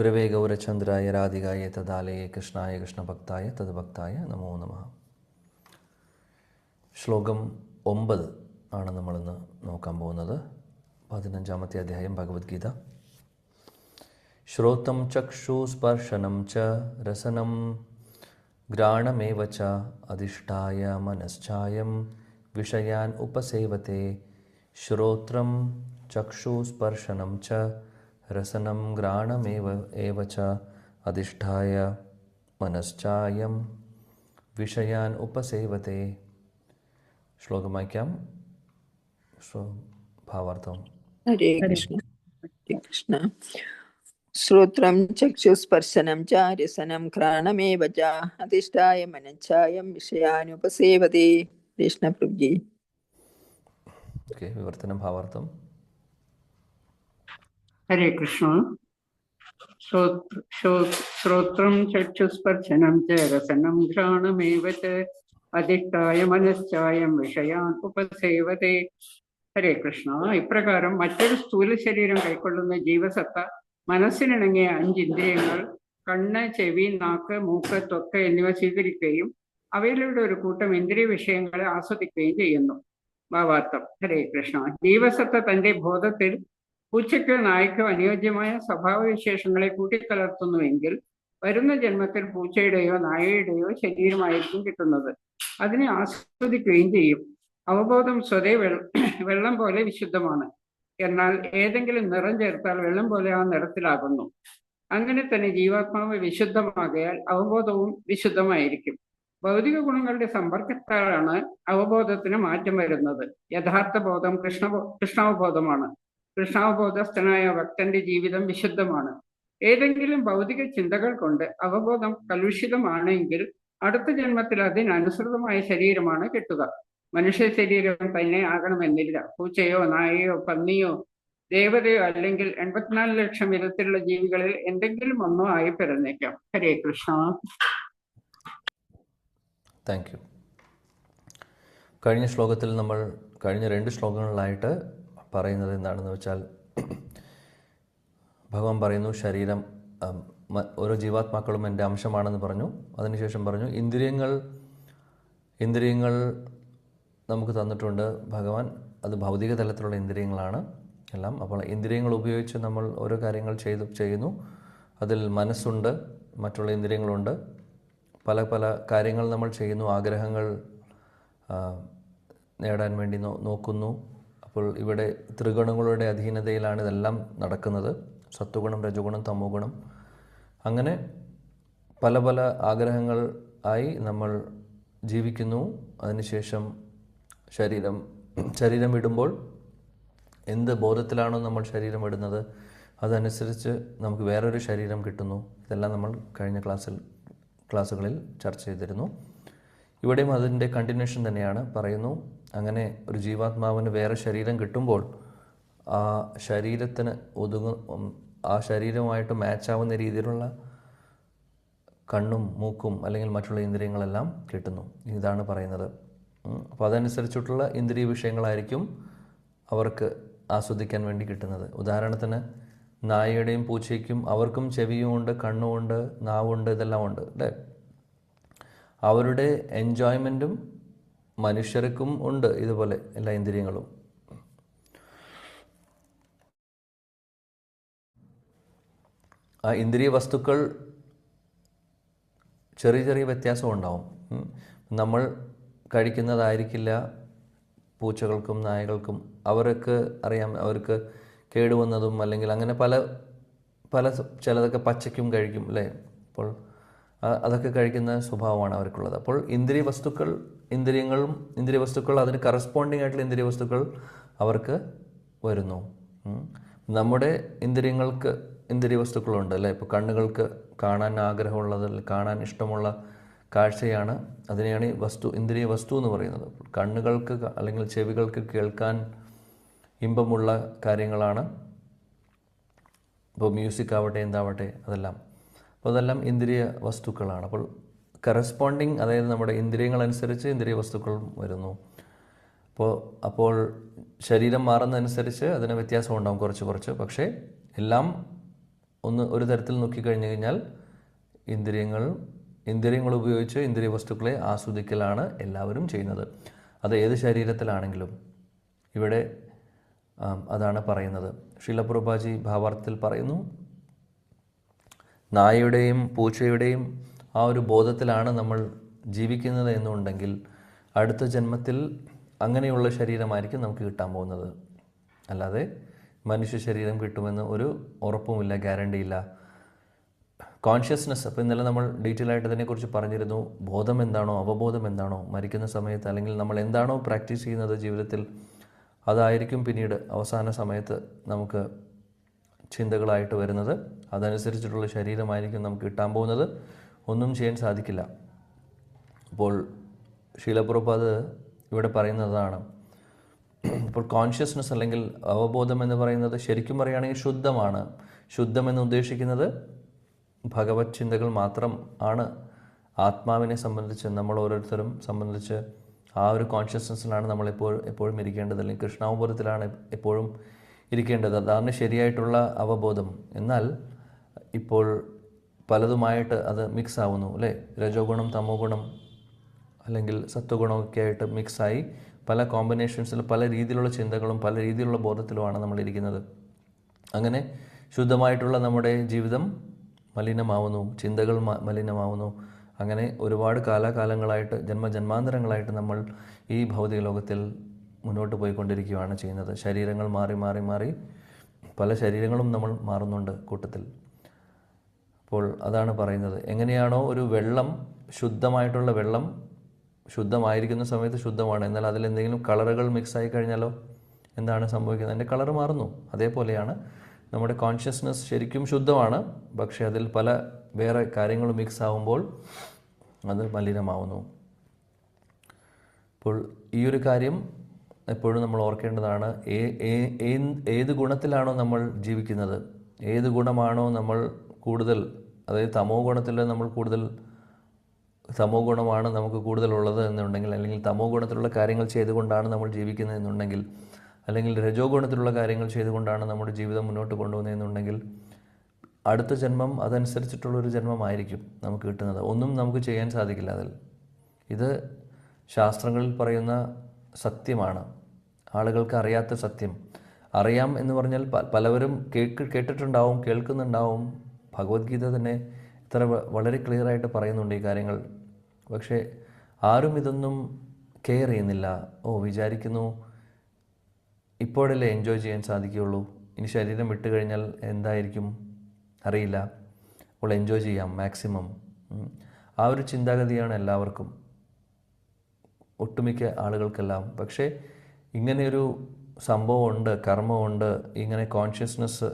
ഗുരവേ ഗൗരചന്ദ്രായ രാധികായ തദാലയെ കൃഷ്ണായ കൃഷ്ണഭക്തായ തദ്ഭക്തായ നമോ നമ. ശ്ലോകം ഒമ്പത് ആണ് നമ്മളിന്ന് നോക്കാൻ പോകുന്നത്. പതിനഞ്ചാമത്തെ അധ്യായം ഭഗവത്ഗീത. ശ്രോതം ചക്ഷു സ്പർശനം ച രസനം ഘ്രാണമേവ ച അധിഷ്ഠായ മനശ്ചായം വിഷയാൻ ഉപസേവത്തെ ശ്രോത്രം ചക്ഷുസ്പർശനം ച രസനം ഘ്രാണമേവ ഏവ ച അധിഷ്ഠായ മനശ്ചായം വിഷയാൻ ഉപസേവത്തെ ശ്ലോകം വായിക്കാം ശ്ലോ ഭാവാർത്ഥം ഹരേ കൃഷ്ണ ഹരേ കൃഷ്ണ ശ്രോത്രം ചക്ഷുസ്പർശനം ച രസനം ഘ്രാണമേവ ച അധിഷ്ഠായ മനച്ഛായം വിഷയാനുപസേവതേ കൃഷ്ണപ്രഭുജി ഓക്കെ വിവർത്തനം ഭാവാർത്ഥം ഹരേ കൃഷ്ണ. ശ്രോത്ര- ശ്രോ- ശ്രോത്രം ചക്ഷുസ്പർശനം ച രസനം ഘ്രാണമേവ അധിഷ്ഠായ മനശ്ചായം വിഷയാൻ ഉപസേവതേ. ഹരേ കൃഷ്ണ. ഇപ്രകാരം മറ്റൊരു സ്ഥൂല ശരീരം കൈക്കൊള്ളുന്ന ജീവസത്ത മനസ്സിനിണങ്ങിയ അഞ്ചിന്ദ്രിയങ്ങൾ കണ്ണ് ചെവി നാക്ക് മൂക്ക് ത്വക്ക് എന്നിവ സ്വീകരിക്കുകയും അവയിലൂടെ ഒരു കൂട്ടം ഇന്ദ്രിയ വിഷയങ്ങളെ ആസ്വദിക്കുകയും ചെയ്യുന്നു. ഭാവാർത്ഥം. ഹരേ കൃഷ്ണ. ജീവസത്ത തന്റെ ബോധത്തിൽ പൂച്ചയ്ക്കോ നായ്ക്കോ അനുയോജ്യമായ സ്വഭാവവിശേഷങ്ങളെ കൂട്ടിക്കലർത്തുന്നുവെങ്കിൽ വരുന്ന ജന്മത്തിൽ പൂച്ചയുടെയോ നായയുടെയോ ശരീരമായിരിക്കും കിട്ടുന്നത്. അതിനെ ആസ്വദിക്കുകയും ചെയ്യും. അവബോധം സ്വതേ വെള്ളം പോലെ വിശുദ്ധമാണ്. എന്നാൽ ഏതെങ്കിലും നിറം ചേർത്താൽ വെള്ളം പോലെ ആ നിറത്തിലാകുന്നു. അങ്ങനെ തന്നെ ജീവാത്മാവ് വിശുദ്ധമാകയാൽ അവബോധവും വിശുദ്ധമായിരിക്കും. ഭൗതിക ഗുണങ്ങളുടെ സമ്പർക്കത്താലാണ് അവബോധത്തിന് മാറ്റം വരുന്നത്. യഥാർത്ഥ ബോധം കൃഷ്ണ കൃഷ്ണാവബോധമാണ്. കൃഷ്ണാവബോധസ്ഥനായ ഭക്തന്റെ ജീവിതം വിശുദ്ധമാണ്. ഏതെങ്കിലും ഭൗതിക ചിന്തകൾ കൊണ്ട് അവബോധം കലുഷിതമാണെങ്കിൽ അടുത്ത ജന്മത്തിൽ അതിനനുസൃതമായ ശരീരമാണ് കിട്ടുക. മനുഷ്യ ശരീരം തന്നെ ആകണമെന്നില്ല. പൂച്ചയോ നായയോ പന്നിയോ ദേവതയോ അല്ലെങ്കിൽ എൺപത്തിനാല് ലക്ഷം വിധത്തിലുള്ള ജീവികളിൽ എന്തെങ്കിലും ഒന്നോ ആയി പിറന്നേക്കാം. ഹരേ കൃഷ്ണ. താങ്ക് യു കഴിഞ്ഞ ശ്ലോകത്തിൽ നമ്മൾ കഴിഞ്ഞ രണ്ട് ശ്ലോകങ്ങളിലായിട്ട് പറയുന്നത് എന്താണെന്ന് വെച്ചാൽ ഭഗവാൻ പറയുന്നു ശരീരം ഓരോ ജീവാത്മാക്കളും എന്റെ അംശമാണെന്ന് പറഞ്ഞു. അതിനുശേഷം പറഞ്ഞു ഇന്ദ്രിയങ്ങൾ ഇന്ദ്രിയങ്ങൾ നമുക്ക് തന്നിട്ടുണ്ട് ഭഗവാൻ. അത് ഭൗതിക തലത്തിലുള്ള ഇന്ദ്രിയങ്ങളാണ് എല്ലാം. അപ്പോൾ ഇന്ദ്രിയങ്ങൾ ഉപയോഗിച്ച് നമ്മൾ ഓരോ കാര്യങ്ങൾ ചെയ്തു ചെയ്യുന്നു. അതിൽ മനസ്സുണ്ട് മറ്റുള്ള ഇന്ദ്രിയങ്ങളുണ്ട്. പല പല കാര്യങ്ങൾ നമ്മൾ ചെയ്യുന്നു. ആഗ്രഹങ്ങൾ നേടാൻ വേണ്ടി നോക്കുന്നു. അപ്പോൾ ഇവിടെ ത്രിഗുണങ്ങളുടെ അധീനതയിലാണ് ഇതെല്ലാം നടക്കുന്നത്. സത്വഗുണം രജഗുണം തമോ ഗുണം അങ്ങനെ പല പല ആഗ്രഹങ്ങൾ ആയി നമ്മൾ ജീവിക്കുന്നു. അതിനുശേഷം ശരീരം ശരീരം വിടുമ്പോൾ എന്ത് ബോധത്തിലാണോ നമ്മൾ ശരീരം വിടുന്നത് അതനുസരിച്ച് നമുക്ക് വേറൊരു ശരീരം കിട്ടുന്നു. ഇതെല്ലാം നമ്മൾ കഴിഞ്ഞ ക്ലാസ്സിൽ ക്ലാസ്സുകളിൽ ചർച്ച ചെയ്തിരുന്നു. ഇവിടെയും അതിന്റെ കണ്ടിന്യൂഷൻ തന്നെയാണ്. പറയുന്നു അങ്ങനെ ഒരു ജീവാത്മാവിന് വേറെ ശരീരം കിട്ടുമ്പോൾ ആ ശരീരത്തിന് ഒതുങ്ങ ആ ശരീരവുമായിട്ട് മാച്ചാവുന്ന രീതിയിലുള്ള കണ്ണും മൂക്കും അല്ലെങ്കിൽ മറ്റുള്ള ഇന്ദ്രിയങ്ങളെല്ലാം കിട്ടുന്നു. ഇതാണ് പറയുന്നത്. അപ്പോൾ അതനുസരിച്ചിട്ടുള്ള ഇന്ദ്രിയ വിഷയങ്ങളായിരിക്കും അവർക്ക് ആസ്വദിക്കാൻ വേണ്ടി കിട്ടുന്നത്. ഉദാഹരണത്തിന് നായയുടെയും പൂച്ചയ്ക്കും അവർക്കും ചെവിയുമുണ്ട് കണ്ണുമുണ്ട് നാവുണ്ട് ഇതെല്ലാം ഉണ്ട്. അല്ലേ? അവരുടെ എൻജോയ്മെന്റും മനുഷ്യർക്കും ഉണ്ട് ഇതുപോലെ എല്ലാ ഇന്ദ്രിയങ്ങളും. ആ ഇന്ദ്രിയ വസ്തുക്കൾ ചെറിയ ചെറിയ വ്യത്യാസം ഉണ്ടാവും. നമ്മൾ കഴിക്കുന്നതായിരിക്കില്ല പൂച്ചകൾക്കും നായകൾക്കും. അവർക്ക് അറിയാം അവർക്ക് കേടുവന്നതും അല്ലെങ്കിൽ അങ്ങനെ പല പല ചിലതൊക്കെ പച്ചയ്ക്കും കഴിക്കും അല്ലേ? അപ്പോൾ അതൊക്കെ കഴിക്കുന്ന സ്വഭാവമാണ് അവർക്കുള്ളത്. അപ്പോൾ ഇന്ദ്രിയ വസ്തുക്കൾ ഇന്ദ്രിയങ്ങളും ഇന്ദ്രിയ വസ്തുക്കൾ അതിന് കറസ്പോണ്ടിങ് ആയിട്ടുള്ള ഇന്ദ്രിയ വസ്തുക്കൾ അവർക്ക് വരുന്നു. നമ്മുടെ ഇന്ദ്രിയങ്ങൾക്ക് ഇന്ദ്രിയ വസ്തുക്കളുണ്ട് അല്ലേ? ഇപ്പോൾ കണ്ണുകൾക്ക് കാണാൻ ആഗ്രഹമുള്ളത് കാണാൻ ഇഷ്ടമുള്ള കാഴ്ചയാണ്. അതിനെയാണ് ഈ വസ്തു ഇന്ദ്രിയ വസ്തു എന്ന് പറയുന്നത്. കണ്ണുകൾക്ക് അല്ലെങ്കിൽ ചെവികൾക്ക് കേൾക്കാൻ ഇമ്പമുള്ള കാര്യങ്ങളാണ്. ഇപ്പോൾ മ്യൂസിക് ആവട്ടെ എന്താവട്ടെ അതെല്ലാം. അപ്പോൾ അതെല്ലാം ഇന്ദ്രിയ വസ്തുക്കളാണ്. അപ്പോൾ കറസ്പോണ്ടിങ് അതായത് നമ്മുടെ ഇന്ദ്രിയങ്ങൾ അനുസരിച്ച് ഇന്ദ്രിയ വസ്തുക്കളും വരുന്നു. അപ്പോൾ അപ്പോൾ ശരീരം മാറുന്നതനുസരിച്ച് അതിന് വ്യത്യാസം ഉണ്ടാകും കുറച്ച് കുറച്ച്. പക്ഷേ എല്ലാം ഒന്ന് ഒരു തരത്തിൽ നോക്കിക്കഴിഞ്ഞു കഴിഞ്ഞാൽ ഇന്ദ്രിയങ്ങൾ ഇന്ദ്രിയങ്ങൾ ഉപയോഗിച്ച് ഇന്ദ്രിയ വസ്തുക്കളെ ആസ്വദിക്കലാണ് എല്ലാവരും ചെയ്യുന്നത്. അത് ഏത് ശരീരത്തിലാണെങ്കിലും. ഇവിടെ അതാണ് പറയുന്നത്. ശീലപ്രഭാജി ഭാവാർത്ഥത്തിൽ പറയുന്നു നായയുടെയും പൂച്ചയുടെയും ആ ഒരു ബോധത്തിലാണ് നമ്മൾ ജീവിക്കുന്നത് എന്നുണ്ടെങ്കിൽ അടുത്ത ജന്മത്തിൽ അങ്ങനെയുള്ള ശരീരമായിരിക്കും നമുക്ക് കിട്ടാൻ പോകുന്നത്. അല്ലാതെ മനുഷ്യ ശരീരം കിട്ടുമെന്ന് ഒരു ഉറപ്പുമില്ല ഗ്യാരണ്ടിയില്ല. കോൺഷ്യസ്നെസ് അപ്പോൾ ഇന്നലെ നമ്മൾ ഡീറ്റെയിൽ ആയിട്ട് ഇതിനെക്കുറിച്ച് പറഞ്ഞിരുന്നു. ബോധം എന്താണോ അവബോധം എന്താണോ മരിക്കുന്ന സമയത്ത് അല്ലെങ്കിൽ നമ്മൾ എന്താണോ പ്രാക്ടീസ് ചെയ്യുന്നത് ജീവിതത്തിൽ അതായിരിക്കും പിന്നീട് അവസാന സമയത്ത് നമുക്ക് ചിന്തകളായിട്ട് വരുന്നത്. അതനുസരിച്ചിട്ടുള്ള ശരീരമായിരിക്കും നമുക്ക് കിട്ടാൻ പോകുന്നത്. ഒന്നും ചെയ്യാൻ സാധിക്കില്ല. അപ്പോൾ ശീലപ്രഭാത് ഇവിടെ പറയുന്നതാണ്. ഇപ്പോൾ കോൺഷ്യസ്നസ് അല്ലെങ്കിൽ അവബോധം എന്ന് പറയുന്നത് ശരിക്കും പറയുകയാണെങ്കിൽ ശുദ്ധമാണ്. ശുദ്ധമെന്ന് ഉദ്ദേശിക്കുന്നത് ഭഗവത് ചിന്തകൾ മാത്രം ആണ്. ആത്മാവിനെ സംബന്ധിച്ച് നമ്മൾ ഓരോരുത്തരും സംബന്ധിച്ച് ആ ഒരു കോൺഷ്യസ്നെസ്സിലാണ് നമ്മൾ ഇപ്പോൾ എപ്പോഴും ഇരിക്കേണ്ടത്. അല്ലെങ്കിൽ കൃഷ്ണാവബോധത്തിലാണ് എപ്പോഴും ഇരിക്കേണ്ടത്. അതാണ് ശരിയായിട്ടുള്ള അവബോധം. എന്നാൽ ഇപ്പോൾ പലതുമായിട്ട് അത് മിക്സ് ആവുന്നു അല്ലേ? രജോ ഗുണം തമോ ഗുണം അല്ലെങ്കിൽ സത്വഗുണമൊക്കെ ആയിട്ട് മിക്സായി പല കോമ്പിനേഷൻസിൽ പല രീതിയിലുള്ള ചിന്തകളും പല രീതിയിലുള്ള ബോധത്തിലുമാണ് നമ്മളിരിക്കുന്നത്. അങ്ങനെ ശുദ്ധമായിട്ടുള്ള നമ്മുടെ ജീവിതം മലിനമാവുന്നു ചിന്തകൾ മലിനമാവുന്നു. അങ്ങനെ ഒരുപാട് കാലാകാലങ്ങളായിട്ട് ജന്മജന്മാന്തരങ്ങളായിട്ട് നമ്മൾ ഈ ഭൗതിക ലോകത്തിൽ മുന്നോട്ട് പോയിക്കൊണ്ടിരിക്കുകയാണ് ചെയ്യുന്നത്. ശരീരങ്ങൾ മാറി മാറി മാറി പല ശരീരങ്ങളും നമ്മൾ മാറുന്നുണ്ട് കൂട്ടത്തിൽ. അപ്പോൾ അതാണ് പറയുന്നത്. എങ്ങനെയാണോ ഒരു വെള്ളം ശുദ്ധമായിട്ടുള്ള വെള്ളം ശുദ്ധമായിരിക്കുന്ന സമയത്ത് ശുദ്ധമാണ്. എന്നാൽ അതിൽ എന്തെങ്കിലും കളറുകൾ മിക്സ് ആയി കഴിഞ്ഞാലോ? എന്താണ് സംഭവിക്കുന്നത്? അതിന്റെ കളർ മാറുന്നു. അതേപോലെയാണ് നമ്മുടെ കോൺഷ്യസ്നസ് ശരിക്കും ശുദ്ധമാണ്. പക്ഷേ അതിൽ പല വേറെ കാര്യങ്ങൾ മിക്സ് ആവുമ്പോൾ അത് മലിനമാവുന്നു. അപ്പോൾ ഈ ഒരു കാര്യം എപ്പോഴും നമ്മൾ ഓർക്കേണ്ടതാണ്. ഏത് ഗുണത്തിലാണോ നമ്മൾ ജീവിക്കുന്നത്? ഏത് ഗുണമാണോ നമ്മൾ കൂടുതൽ അതായത് തമോ ഗുണത്തിൽ നമ്മൾ കൂടുതൽ തമോ ഗുണമാണ് നമുക്ക് കൂടുതലുള്ളത് എന്നുണ്ടെങ്കിൽ അല്ലെങ്കിൽ തമോ ഗുണത്തിലുള്ള കാര്യങ്ങൾ ചെയ്തുകൊണ്ടാണ് നമ്മൾ ജീവിക്കുന്നത് എന്നുണ്ടെങ്കിൽ അല്ലെങ്കിൽ രജോ ഗുണത്തിലുള്ള കാര്യങ്ങൾ ചെയ്തുകൊണ്ടാണ് നമ്മുടെ ജീവിതം മുന്നോട്ട് കൊണ്ടുപോകുന്നതെന്നുണ്ടെങ്കിൽ അടുത്ത ജന്മം അതനുസരിച്ചിട്ടുള്ളൊരു ജന്മമായിരിക്കും നമുക്ക് കിട്ടുന്നത്. ഒന്നും നമുക്ക് ചെയ്യാൻ സാധിക്കില്ല അതിൽ. ഇത് ശാസ്ത്രങ്ങളിൽ പറയുന്ന സത്യമാണ്. ആളുകൾക്ക് അറിയാത്ത സത്യം. അറിയാം എന്ന് പറഞ്ഞാൽ പലവരും കേൾക്ക് കേട്ടിട്ടുണ്ടാവും കേൾക്കുന്നുണ്ടാവും ഭഗവത്ഗീത തന്നെ ഇത്ര വളരെ ക്ലിയറായിട്ട് പറയുന്നുണ്ട് ഈ കാര്യങ്ങൾ. പക്ഷേ ആരും ഇതൊന്നും കെയർ ചെയ്യുന്നില്ല. ഓ വിചാരിക്കുന്നു ഇപ്പോഴല്ലേ എൻജോയ് ചെയ്യാൻ സാധിക്കുകയുള്ളൂ. ഇനി ശരീരം വിട്ടു കഴിഞ്ഞാൽ എന്തായിരിക്കും? അറിയില്ല. അപ്പോൾ എൻജോയ് ചെയ്യാം മാക്സിമം. ആ ഒരു ചിന്താഗതിയാണ് എല്ലാവർക്കും. ഒട്ടുമിക്ക ആളുകൾക്കെല്ലാം. പക്ഷേ ഇങ്ങനെയൊരു സംഭവമുണ്ട് കർമ്മമുണ്ട് ഇങ്ങനെ കോൺഷ്യസ്നെസ്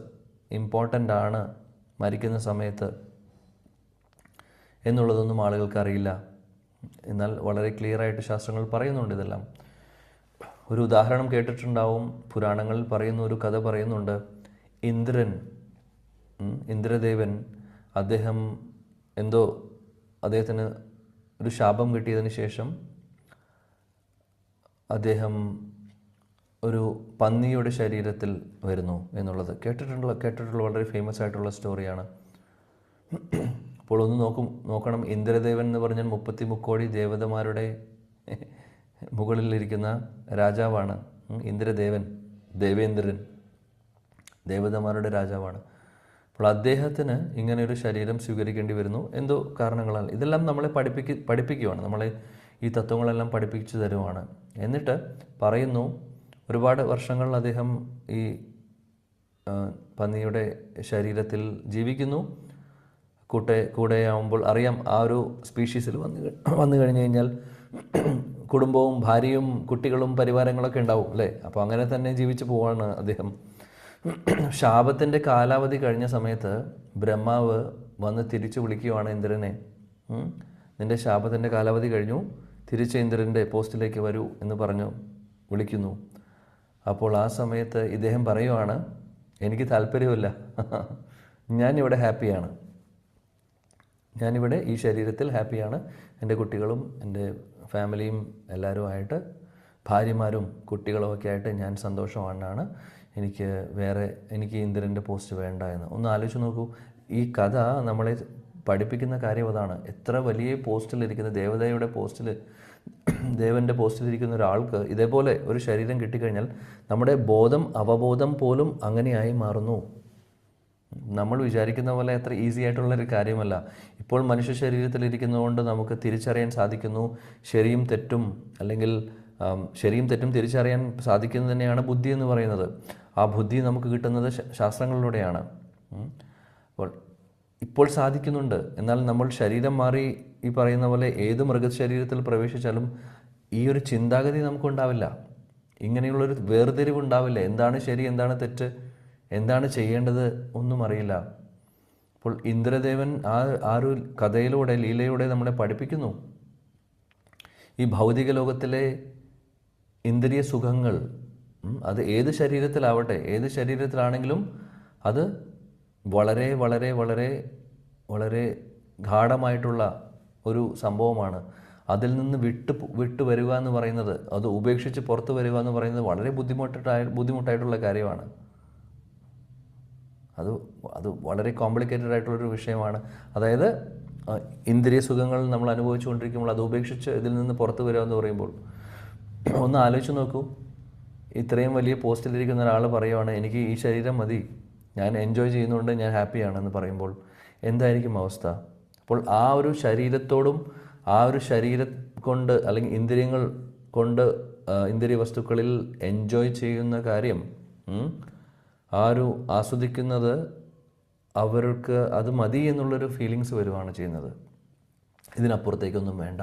ഇമ്പോർട്ടന്റ് ആണ് മരിക്കുന്ന സമയത്ത് എന്നുള്ളതൊന്നും ആളുകൾക്ക് അറിയില്ല എന്നാൽ വളരെ ക്ലിയർ ആയിട്ട് ശാസ്ത്രങ്ങൾ പറയുന്നുണ്ട് ഇതെല്ലാം. ഒരു ഉദാഹരണം കേട്ടിട്ടുണ്ടാവും. പുരാണങ്ങളിൽ പറയുന്ന ഒരു കഥ പറയുന്നുണ്ട്. ഇന്ദ്രൻ ഇന്ദ്രദേവൻ അദ്ദേഹം എന്തോ അദ്ദേഹത്തിന് ഒരു ശാപം കിട്ടിയതിന് ശേഷം അദ്ദേഹം ഒരു പന്നിയുടെ ശരീരത്തിൽ വരുന്നു എന്നുള്ളത് കേട്ടിട്ടുള്ള കേട്ടിട്ടുള്ള വളരെ ഫേമസ് ആയിട്ടുള്ള സ്റ്റോറിയാണ് അപ്പോൾ ഒന്ന് നോക്കും നോക്കണം. ഇന്ദ്രദേവൻ എന്ന് പറഞ്ഞാൽ മുപ്പത്തി മുക്കോടി ദേവതമാരുടെ മുകളിലിരിക്കുന്ന രാജാവാണ് ഇന്ദ്രദേവൻ ദേവേന്ദ്രൻ. ദേവതമാരുടെ രാജാവാണ്. അപ്പോൾ അദ്ദേഹത്തിന് ഇങ്ങനെ ഒരു ശരീരം സ്വീകരിക്കേണ്ടി വരുന്നു. എന്തോ കാരണങ്ങളാൽ ഇതെല്ലാം നമ്മളെ പഠിപ്പിക്ക് പഠിപ്പിക്കുകയാണ് നമ്മളെ ഈ തത്വങ്ങളെല്ലാം പഠിപ്പിച്ചു തരുവാണ്. എന്നിട്ട് പറയുന്നു ഒരുപാട് വർഷങ്ങൾ അദ്ദേഹം ഈ പന്നിയുടെ ശരീരത്തിൽ ജീവിക്കുന്നു. കൂട്ടെ കൂടെയാവുമ്പോൾ അറിയാം ആ ഒരു സ്പീഷീസിൽ വന്നു വന്നു കഴിഞ്ഞു കഴിഞ്ഞാൽ കുടുംബവും ഭാര്യയും കുട്ടികളും പരിവാരങ്ങളൊക്കെ ഉണ്ടാവും അല്ലേ? അപ്പോൾ അങ്ങനെ തന്നെ ജീവിച്ചു പോവാണ് അദ്ദേഹം. ശാപത്തിന്റെ കാലാവധി കഴിഞ്ഞ സമയത്ത് ബ്രഹ്മാവ് വന്ന് തിരിച്ചു വിളിക്കുവാണ് ഇന്ദ്രനെ. നിന്റെ ശാപത്തിന്റെ കാലാവധി കഴിഞ്ഞു. തിരിച്ച് ഇന്ദ്രന്റെ പോസ്റ്റിലേക്ക് വരൂ എന്ന് പറഞ്ഞു വിളിക്കുന്നു. അപ്പോൾ ആ സമയത്ത് ഇദ്ദേഹം പറയുവാണ് എനിക്ക് താല്പര്യമില്ല ഞാനിവിടെ ഹാപ്പിയാണ്. ഞാനിവിടെ ഈ ശരീരത്തിൽ ഹാപ്പിയാണ്. എന്റെ കുട്ടികളും എന്റെ ഫാമിലിയും എല്ലാവരുമായിട്ട് ഭാര്യമാരും കുട്ടികളും ഒക്കെ ആയിട്ട് ഞാൻ സന്തോഷമാണെന്നാണ് എനിക്ക് വേറെ എനിക്ക് ഇന്ദ്രന്റെ പോസ്റ്റ് വേണ്ട എന്ന്. ഒന്ന് ആലോചിച്ച് നോക്കൂ. ഈ കഥ നമ്മളെ പഠിപ്പിക്കുന്ന കാര്യം അതാണ്. എത്ര വലിയ പോസ്റ്റിലിരിക്കുന്ന ദേവതയുടെ പോസ്റ്റിൽ ദേവന്റെ പോസ്റ്റിലിരിക്കുന്ന ഒരാൾക്ക് ഇതേപോലെ ഒരു ശരീരം കിട്ടിക്കഴിഞ്ഞാൽ നമ്മുടെ ബോധം അവബോധം പോലും അങ്ങനെയായി മാറുന്നു. നമ്മൾ വിചാരിക്കുന്ന പോലെ അത്ര ഈസി ആയിട്ടുള്ള ഒരു കാര്യമല്ല. ഇപ്പോൾ മനുഷ്യ ശരീരത്തിൽ ഇരിക്കുന്നതുകൊണ്ട് നമുക്ക് തിരിച്ചറിയാൻ സാധിക്കുന്നു. ശരിയും തെറ്റും അല്ലെങ്കിൽ ശരിയും തെറ്റും തിരിച്ചറിയാൻ സാധിക്കുന്നത് തന്നെയാണ് ബുദ്ധി എന്ന് പറയുന്നത്. ആ ബുദ്ധി നമുക്ക് കിട്ടുന്നത് ശാസ്ത്രങ്ങളിലൂടെയാണ്. ഇപ്പോൾ സാധിക്കുന്നുണ്ട്. എന്നാൽ നമ്മൾ ശരീരം മാറി ഈ പറയുന്ന പോലെ ഏത് മൃഗശരീരത്തിൽ പ്രവേശിച്ചാലും ഈ ഒരു ചിന്താഗതി നമുക്കുണ്ടാവില്ല. ഇങ്ങനെയുള്ളൊരു വേർതിരിവ് ഉണ്ടാവില്ല എന്താണ് ശരി എന്താണ് തെറ്റ് എന്താണ് ചെയ്യേണ്ടത് ഒന്നും അറിയില്ല. അപ്പോൾ ഇന്ദ്രദേവൻ ആ ആ ഒരു കഥയിലൂടെ ലീലയിലൂടെ നമ്മളെ പഠിപ്പിക്കുന്നു. ഈ ഭൗതിക ലോകത്തിലെ ഇന്ദ്രിയ സുഖങ്ങൾ അത് ഏത് ശരീരത്തിലാവട്ടെ ഏത് ശരീരത്തിലാണെങ്കിലും അത് വളരെ വളരെ വളരെ വളരെ ഗാഠമായിട്ടുള്ള ഒരു സംഭവമാണ്. അതിൽ നിന്ന് വിട്ട് വിട്ടു വരിക എന്ന് പറയുന്നത് അത് ഉപേക്ഷിച്ച് പുറത്തു വരിക എന്ന് പറയുന്നത് വളരെ ബുദ്ധിമുട്ടായ ബുദ്ധിമുട്ടായിട്ടുള്ള കാര്യമാണ്. അത് അത് വളരെ കോംപ്ലിക്കേറ്റഡ് ആയിട്ടുള്ളൊരു വിഷയമാണ്. അതായത് ഇന്ദ്രിയ സുഖങ്ങൾ നമ്മൾ അനുഭവിച്ചുകൊണ്ടിരിക്കുമ്പോൾ അത് ഉപേക്ഷിച്ച് ഇതിൽ നിന്ന് പുറത്തു വരിക എന്ന് പറയുമ്പോൾ ഒന്ന് ആലോചിച്ച് നോക്കൂ. ഇത്രയും വലിയ പോസ്റ്റിലിരിക്കുന്ന ഒരാൾ പറയുവാണ് എനിക്ക് ഈ ശരീരം മതി. ഞാൻ എൻജോയ് ചെയ്യുന്നുണ്ട് ഞാൻ ഹാപ്പിയാണെന്ന് പറയുമ്പോൾ എന്തായിരിക്കും അവസ്ഥ? അപ്പോൾ ആ ഒരു ശരീരത്തോടും ആ ഒരു ശരീരം കൊണ്ട് അല്ലെങ്കിൽ ഇന്ദ്രിയങ്ങൾ കൊണ്ട് ഇന്ദ്രിയ വസ്തുക്കളിൽ എൻജോയ് ചെയ്യുന്ന കാര്യം ആ ഒരു ആസ്വദിക്കുന്നത് അവർക്ക് അത് മതി എന്നുള്ളൊരു ഫീലിങ്സ് വരുവാണ് ചെയ്യുന്നത്. ഇതിനപ്പുറത്തേക്കൊന്നും വേണ്ട.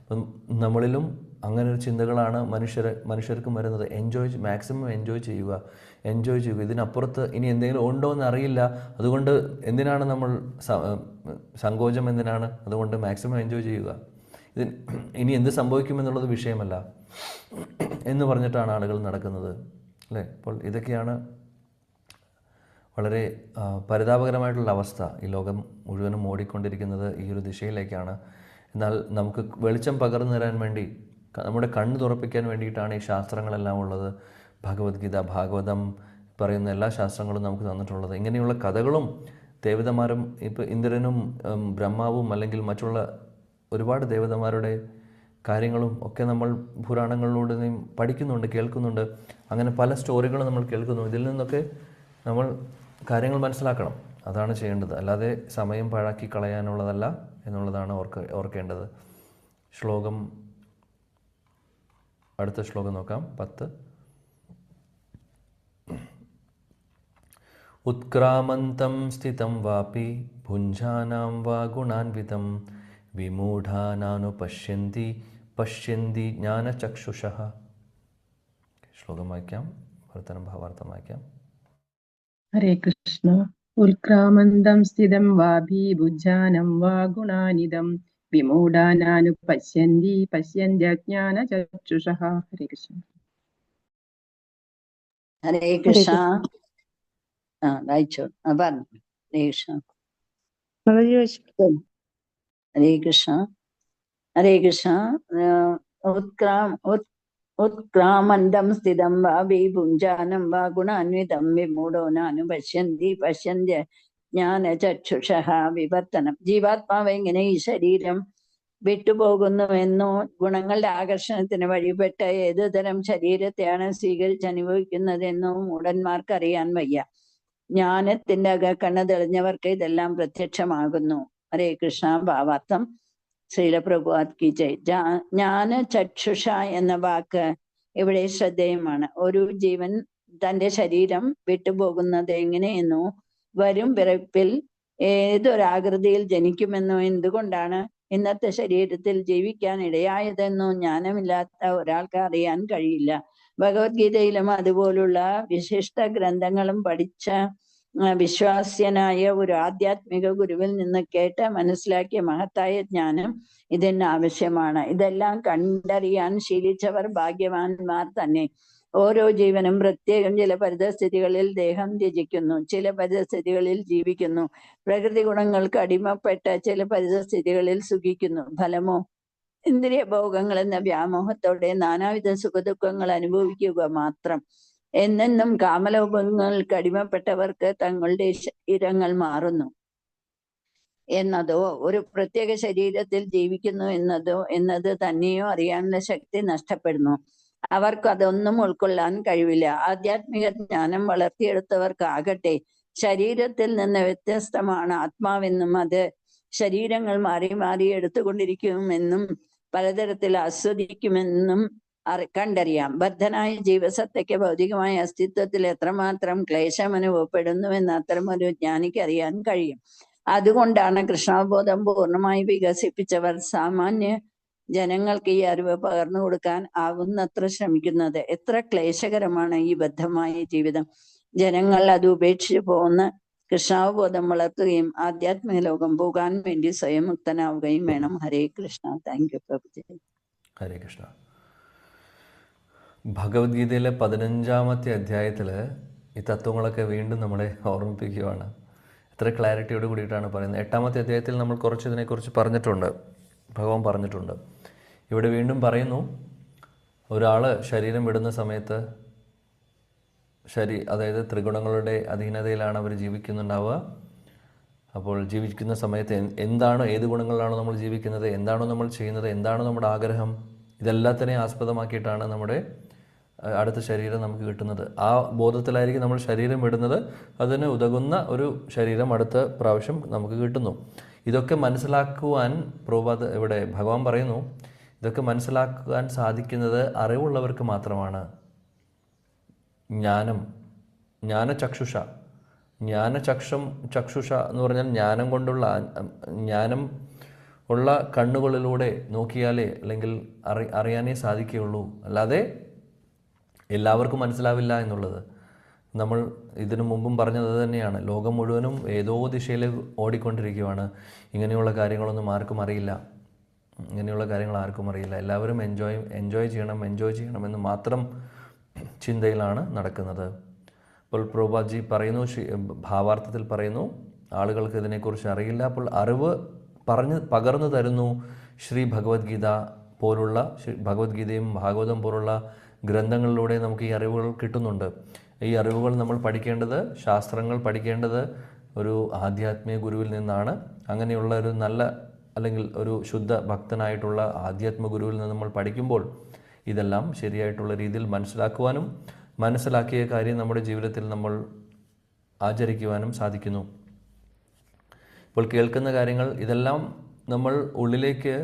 അപ്പം നമ്മളിലും അങ്ങനെ ഒരു ചിന്തകളാണ് മനുഷ്യരെ മനുഷ്യർക്കും വരുന്നത്. എൻജോയ് മാക്സിമം എൻജോയ് ചെയ്യുക. എൻജോയ് ചെയ്യുക. ഇതിനപ്പുറത്ത് ഇനി എന്തെങ്കിലും ഉണ്ടോ എന്ന് അറിയില്ല. അതുകൊണ്ട് എന്തിനാണ് നമ്മൾ സങ്കോചം എന്തിനാണ്? അതുകൊണ്ട് മാക്സിമം എൻജോയ് ചെയ്യുക. ഇതിന് ഇനി എന്ത് സംഭവിക്കുമെന്നുള്ളത് വിഷയമല്ല. എന്ന് പറഞ്ഞിട്ടാണ് ആളുകൾ നടക്കുന്നത്. അല്ലേ? അപ്പോൾ ഇതൊക്കെയാണ് വളരെ പരിതാപകരമായിട്ടുള്ള അവസ്ഥ ഈ ലോകം മുഴുവനും ഓടിക്കൊണ്ടിരിക്കുന്നത് ഈ ഒരു ദിശയിലേക്കാണ്. എന്നാൽ നമുക്ക് വെളിച്ചം പകർന്നു തരാൻ വേണ്ടി നമ്മുടെ കണ്ണ് തുറപ്പിക്കാൻ വേണ്ടിയിട്ടാണ് ഈ ശാസ്ത്രങ്ങളെല്ലാം ഉള്ളത്. ഭഗവത്ഗീത ഭാഗവതം പറയുന്ന എല്ലാ ശാസ്ത്രങ്ങളും നമുക്ക് തന്നിട്ടുള്ളത്. ഇങ്ങനെയുള്ള കഥകളും ദേവതമാരും ഇപ്പോൾ ഇന്ദ്രനും ബ്രഹ്മാവും അല്ലെങ്കിൽ മറ്റുള്ള ഒരുപാട് ദേവതമാരുടെ കാര്യങ്ങളും ഒക്കെ നമ്മൾ പുരാണങ്ങളിലൂടെയും പഠിക്കുന്നുണ്ട് കേൾക്കുന്നുണ്ട്. അങ്ങനെ പല സ്റ്റോറികളും നമ്മൾ കേൾക്കുന്നു. ഇതിൽ നിന്നൊക്കെ നമ്മൾ കാര്യങ്ങൾ മനസ്സിലാക്കണം. അതാണ് ചെയ്യേണ്ടത്. അല്ലാതെ സമയം പാഴാക്കി കളയാനുള്ളതല്ല എന്നുള്ളതാണ് ഓർക്ക ഓർക്കേണ്ടത്. ശ്ലോകം അടുത്ത ശ്ലോകം നോക്കാം. പത്ത്. उत्क्रामन्तं स्थितं वापि भुञ्जानां वा गुणान्वितं। विमूढानानुपश्यन्ति पश्यन्ति ज्ञानचक्षुषः। श्लोकमाख्यां वर्तनभावार्थमाख्यां हरे कृष्ण। उल्क्रामन्दं स्थितं वापि भुज्जानं वा गुणानिदं विमूढानानुपश्यन्ति पश्यन्त्यज्ञानचक्षुषः हरे कृष्ण। हरे कृष्ण। ആ വായിച്ചോ ആ പറഞ്ഞു. ഹരേ കൃഷ്ണ ഹരേ കൃഷ്ണ ഹരേ കൃഷ്ണ ഉത്ക്രാം ഉത് ഉത്ക്രാമന്തം സ്ഥിതം വാ വിഭുഞ്ചാനം വാ ഗുണാന്വിതം വിമൂഢോ നാനു പശ്യന്തി പശ്യന്തി ജ്ഞാന ജ്ഞാനചക്ഷുഷ വിവർത്തനം. ജീവാത്മാവ് എങ്ങനെ ഈ ശരീരം വിട്ടുപോകുന്നുവെന്നോ ഗുണങ്ങളുടെ ആകർഷണത്തിന് വഴിപ്പെട്ട ഏതു തരം ശരീരത്തെയാണ് മൂടന്മാർക്ക് അറിയാൻ വയ്യ. ജ്ഞാനത്തിന്റെ അക കണ്ണ് തെളിഞ്ഞവർക്ക് ഇതെല്ലാം പ്രത്യക്ഷമാകുന്നു. ഹരേ കൃഷ്ണ ഭാവാർത്ഥം. ശ്രീലപ്രഭുവാത് കി ജയ്. ജ്ഞാന ചക്ഷുഷ എന്ന വാക്ക് ഇവിടെ ശ്രദ്ധേയമാണ്. ഒരു ജീവൻ തന്റെ ശരീരം വിട്ടുപോകുന്നത് എങ്ങനെയെന്നോ വരും പിറപ്പിൽ ഏതൊരാകൃതിയിൽ ജനിക്കുമെന്നോ എന്തുകൊണ്ടാണ് ഇന്നത്തെ ശരീരത്തിൽ ജീവിക്കാൻ ഇടയായതെന്നോ ജ്ഞാനമില്ലാത്ത ഒരാൾക്ക് അറിയാൻ കഴിയില്ല. ഭഗവത്ഗീതയിലും അതുപോലുള്ള വിശിഷ്ട ഗ്രന്ഥങ്ങളും പഠിച്ച വിശ്വാസ്യനായ ഒരു ആധ്യാത്മിക ഗുരുവിൽ നിന്ന് കേട്ട് മനസ്സിലാക്കിയ മഹത്തായ ജ്ഞാനം ഇതിന് ആവശ്യമാണ്. ഇതെല്ലാം കണ്ടറിയാൻ ശീലിച്ചവർ ഭാഗ്യവാന്മാർ തന്നെ. ഓരോ ജീവനും പ്രത്യേകം ചില പരിതസ്ഥിതികളിൽ ദേഹം ത്യജിക്കുന്നു ചില പരിതസ്ഥിതികളിൽ ജീവിക്കുന്നു പ്രകൃതി ഗുണങ്ങൾക്ക് അടിമപ്പെട്ട ചില പരിതസ്ഥിതികളിൽ സുഖിക്കുന്നു ഫലമോ ഇന്ദ്രിയ ഭോഗങ്ങൾ എന്ന വ്യാമോഹത്തോടെ നാനാവിധ സുഖദുഃഖങ്ങൾ അനുഭവിക്കുക മാത്രം. എന്നെന്നും കാമലോഭങ്ങൾക്ക് അടിമപ്പെട്ടവർക്ക് തങ്ങളുടെ ശരീരങ്ങൾ മാറുന്നു. എന്നതോ ഒരു പ്രത്യേക ശരീരത്തിൽ ജീവിക്കുന്നു എന്നതോ എന്നത് തന്നെയോ അറിയാനുള്ള ശക്തി നഷ്ടപ്പെടുന്നു. അവർക്ക് അതൊന്നും ഉൾക്കൊള്ളാൻ കഴിവില്ല. ആധ്യാത്മിക ജ്ഞാനം വളർത്തിയെടുത്തവർക്കാകട്ടെ ശരീരത്തിൽ നിന്ന് വ്യത്യസ്തമാണ് ആത്മാവെന്നും അത് ശരീരങ്ങൾ മാറി മാറി എടുത്തുകൊണ്ടിരിക്കുമെന്നും പലതരത്തിൽ ആസ്വദിക്കുമെന്നും അറി കണ്ടറിയാം. ബദ്ധനായ ജീവസത്തയ്ക്ക് ഭൗതികമായ അസ്തിത്വത്തിൽ എത്രമാത്രം ക്ലേശം അനുഭവപ്പെടുന്നുവെന്ന് അത്തരമൊരു ജ്ഞാനിക്ക് അറിയാൻ കഴിയും. അതുകൊണ്ടാണ് കൃഷ്ണബോധം പൂർണമായി വികസിപ്പിച്ചവർ സാമാന്യ ജനങ്ങൾക്ക് ഈ അറിവ് പകർന്നു കൊടുക്കാൻ ആവുന്നത്ര ശ്രമിക്കുന്നത്. എത്ര ക്ലേശകരമാണ് ഈ ബദ്ധമായ ജീവിതം. ജനങ്ങൾ അത് ഉപേക്ഷിച്ചു പോകുന്ന കൃഷ്ണാവബോധം വളർത്തുകയും ആധ്യാത്മിക ലോകം പോകാൻ വേണ്ടി സ്വയം മുക്തനാവുകയും വേണം. Hare Krishna. Thank you Prabhuji. ഹരേ കൃഷ്ണ. ഭഗവത്ഗീതയിലെ പതിനഞ്ചാമത്തെ അധ്യായത്തിൽ ഈ തത്വങ്ങളൊക്കെ വീണ്ടും നമ്മളെ ഓർമ്മിപ്പിക്കുകയാണ് എത്ര ക്ലാരിറ്റിയോട് കൂടിയിട്ടാണ് പറയുന്നത്. എട്ടാമത്തെ അധ്യായത്തിൽ നമ്മൾ കുറച്ച് ഇതിനെക്കുറിച്ച് പറഞ്ഞിട്ടുണ്ട്. ഭഗവാൻ പറഞ്ഞിട്ടുണ്ട്. ഇവിടെ വീണ്ടും പറയുന്നു ഒരാൾ ശരീരം വിടുന്ന സമയത്ത് ശരീ അതായത് ത്രിഗുണങ്ങളുടെ അധീനതയിലാണ് അവർ ജീവിക്കുന്നുണ്ടാവുക. അപ്പോൾ ജീവിക്കുന്ന സമയത്ത് എന്താണ് ഏത് ഗുണങ്ങളിലാണോ നമ്മൾ ജീവിക്കുന്നത് എന്താണോ നമ്മൾ ചെയ്യുന്നത് എന്താണോ നമ്മുടെ ആഗ്രഹം ഇതെല്ലാത്തിനെയും ആസ്പദമാക്കിയിട്ടാണ് നമ്മുടെ അടുത്ത ശരീരം നമുക്ക് കിട്ടുന്നത്. ആ ബോധത്തിലായിരിക്കും നമ്മൾ ശരീരം ഇടുന്നത് അതിന് ഉതകുന്ന ഒരു ശരീരം അടുത്ത പ്രാവശ്യം നമുക്ക് കിട്ടുന്നു. ഇതൊക്കെ മനസ്സിലാക്കുവാൻ പ്രഭാത ഇവിടെ ഭഗവാൻ പറയുന്നു ഇതൊക്കെ മനസ്സിലാക്കാൻ സാധിക്കുന്നത് അറിവുള്ളവർക്ക് മാത്രമാണ്. ജ്ഞാനം ജ്ഞാനചക്ഷുഷ. ജ്ഞാനചക്ഷം ചക്ഷുഷ എന്ന് പറഞ്ഞാൽ ജ്ഞാനം കൊണ്ടുള്ള ജ്ഞാനം ഉള്ള കണ്ണുകളിലൂടെ നോക്കിയാലേ അല്ലെങ്കിൽ അറി അറിയാനേ സാധിക്കുകയുള്ളൂ. അല്ലാതെ എല്ലാവർക്കും മനസ്സിലാവില്ല എന്നുള്ളത്. നമ്മൾ ഇതിനു മുമ്പും പറഞ്ഞത് തന്നെയാണ്. ലോകം മുഴുവനും ഏതോ ദിശയിൽ ഓടിക്കൊണ്ടിരിക്കുകയാണ് ഇങ്ങനെയുള്ള കാര്യങ്ങളൊന്നും ആർക്കും അറിയില്ല. ഇങ്ങനെയുള്ള കാര്യങ്ങൾ ആർക്കും അറിയില്ല. എല്ലാവരും എൻജോയ് എൻജോയ് ചെയ്യണം എൻജോയ് ചെയ്യണമെന്ന് മാത്രം ചിന്തയിലാണ് നടക്കുന്നത്. അപ്പോൾ പ്രഭുപാജി പറയുന്നു ഭാവാർത്ഥത്തിൽ പറയുന്നു ആളുകൾക്ക് ഇതിനെക്കുറിച്ച് അറിയില്ല അപ്പോൾ അറിവ് പറഞ്ഞ് പകർന്നു തരുന്നു ശ്രീ ഭഗവത്ഗീത പോലുള്ള ഭഗവത്ഗീതയും ഭാഗവതം പോലുള്ള ഗ്രന്ഥങ്ങളിലൂടെ നമുക്ക് ഈ അറിവുകൾ കിട്ടുന്നുണ്ട്. ഈ അറിവുകൾ നമ്മൾ പഠിക്കേണ്ടത് ശാസ്ത്രങ്ങൾ പഠിക്കേണ്ടത് ഒരു ആധ്യാത്മിക ഗുരുവിൽ നിന്നാണ്. അങ്ങനെയുള്ള ഒരു നല്ല അല്ലെങ്കിൽ ഒരു ശുദ്ധ ഭക്തനായിട്ടുള്ള ആധ്യാത്മ ഗുരുവിൽ നിന്ന് നമ്മൾ പഠിക്കുമ്പോൾ ഇതെല്ലാം ശരിയായിട്ടുള്ള രീതിയിൽ മനസ്സിലാക്കുവാനും മനസ്സിലാക്കിയ കാര്യം നമ്മുടെ ജീവിതത്തിൽ നമ്മൾ ആചരിക്കുവാനും സാധിക്കുന്നു. ഇപ്പോൾ കേൾക്കുന്ന കാര്യങ്ങൾ ഇതെല്ലാം നമ്മൾ ഉള്ളിലേക്ക്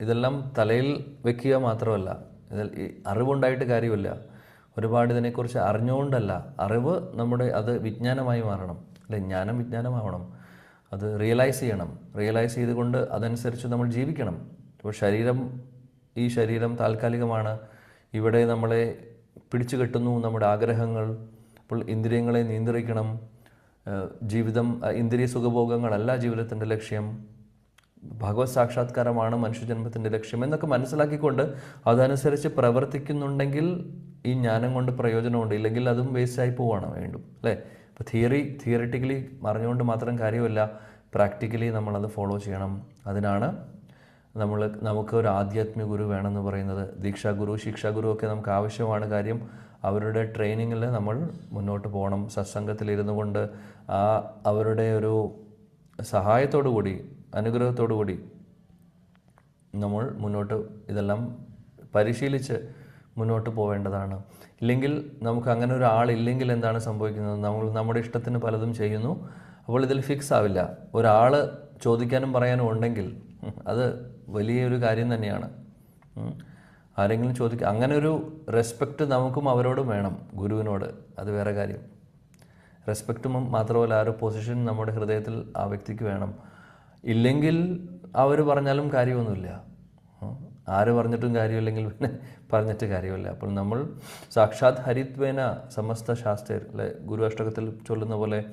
ഇതെല്ലാം തലയിൽ വെക്കുക മാത്രമല്ല ഇതിൽ അറിവുണ്ടായിട്ട് കാര്യമില്ല. ഒരുപാട് ഇതിനെക്കുറിച്ച് അറിഞ്ഞുകൊണ്ടല്ല അറിവ് നമ്മുടെ അത് വിജ്ഞാനമായി മാറണം അല്ലെ ജ്ഞാനം വിജ്ഞാനമാവണം അത് റിയലൈസ് ചെയ്യണം. റിയലൈസ് ചെയ്തുകൊണ്ട് അതനുസരിച്ച് നമ്മൾ ജീവിക്കണം. ഇപ്പോൾ ശരീരം ഈ ശരീരം താൽക്കാലികമാണ്. ഇവിടെ നമ്മളെ പിടിച്ചു കെട്ടുന്നു നമ്മുടെ ആഗ്രഹങ്ങൾ അപ്പോൾ ഇന്ദ്രിയങ്ങളെ നിയന്ത്രിക്കണം. ജീവിതം ഇന്ദ്രിയ സുഖഭോഗങ്ങളല്ല ജീവിതത്തിന്റെ ലക്ഷ്യം. ഭഗവത് സാക്ഷാത്കാരമാണ് മനുഷ്യജന്മത്തിന്റെ ലക്ഷ്യം എന്നൊക്കെ മനസ്സിലാക്കിക്കൊണ്ട് അതനുസരിച്ച് പ്രവർത്തിക്കുന്നുണ്ടെങ്കിൽ ഈ ജ്ഞാനം കൊണ്ട് പ്രയോജനമുണ്ട്. ഇല്ലെങ്കിൽ അതും വേസ്റ്റായി പോവാണ് വീണ്ടും അല്ലേ? ഇപ്പോൾ തിയറി തിയറിറ്റിക്കലി അറിഞ്ഞുകൊണ്ട് മാത്രം കാര്യമല്ല. പ്രാക്ടിക്കലി നമ്മളത് ഫോളോ ചെയ്യണം. അതിനാണ് നമ്മൾ നമുക്ക് ഒരു ആധ്യാത്മിക ഗുരു വേണമെന്ന് പറയുന്നത് ദീക്ഷാ ഗുരു ശിക്ഷാ ഗുരു ഒക്കെ നമുക്ക് ആവശ്യമാണ്. കാര്യം അവരുടെ ട്രെയിനിങ്ങിൽ നമ്മൾ മുന്നോട്ട് പോകണം. സത്സംഗത്തിലിരുന്നു കൊണ്ട് ആ അവരുടെ ഒരു സഹായത്തോടു കൂടി അനുഗ്രഹത്തോടു കൂടി നമ്മൾ മുന്നോട്ട് ഇതെല്ലാം പരിശീലിച്ച് മുന്നോട്ട് പോവേണ്ടതാണ്. ഇല്ലെങ്കിൽ നമുക്ക് അങ്ങനെ ഒരാളില്ലെങ്കിൽ എന്താണ് സംഭവിക്കുന്നത്? നമ്മൾ നമ്മുടെ ഇഷ്ടത്തിന് പലതും ചെയ്യുന്നു. അപ്പോൾ ഇതിൽ ഫിക്സ് ആവില്ല. ഒരാൾ ചോദിക്കാനും പറയാനും ഉണ്ടെങ്കിൽ അത് വലിയൊരു കാര്യം തന്നെയാണ്. ആരെങ്കിലും ചോദിക്കുക അങ്ങനെ ഒരു റെസ്പെക്റ്റ് നമുക്കും അവരോടും വേണം ഗുരുവിനോട്. അത് വേറെ കാര്യം. റെസ്പെക്റ്റും മാത്രമല്ല ആ ഒരു പൊസിഷൻ നമ്മുടെ ഹൃദയത്തിൽ ആ വ്യക്തിക്ക് വേണം. ഇല്ലെങ്കിൽ അവർ പറഞ്ഞാലും കാര്യമൊന്നുമില്ല. ആര് പറഞ്ഞിട്ടും കാര്യമില്ലെങ്കിൽ പിന്നെ പറഞ്ഞിട്ട് കാര്യമില്ല. അപ്പോൾ നമ്മൾ സാക്ഷാത് ഹരിത്വേന സമസ്ത ശാസ്ത്രർ അല്ലെ ഗുരു അഷ്ടകത്തിൽ ചൊല്ലുന്ന പോലെ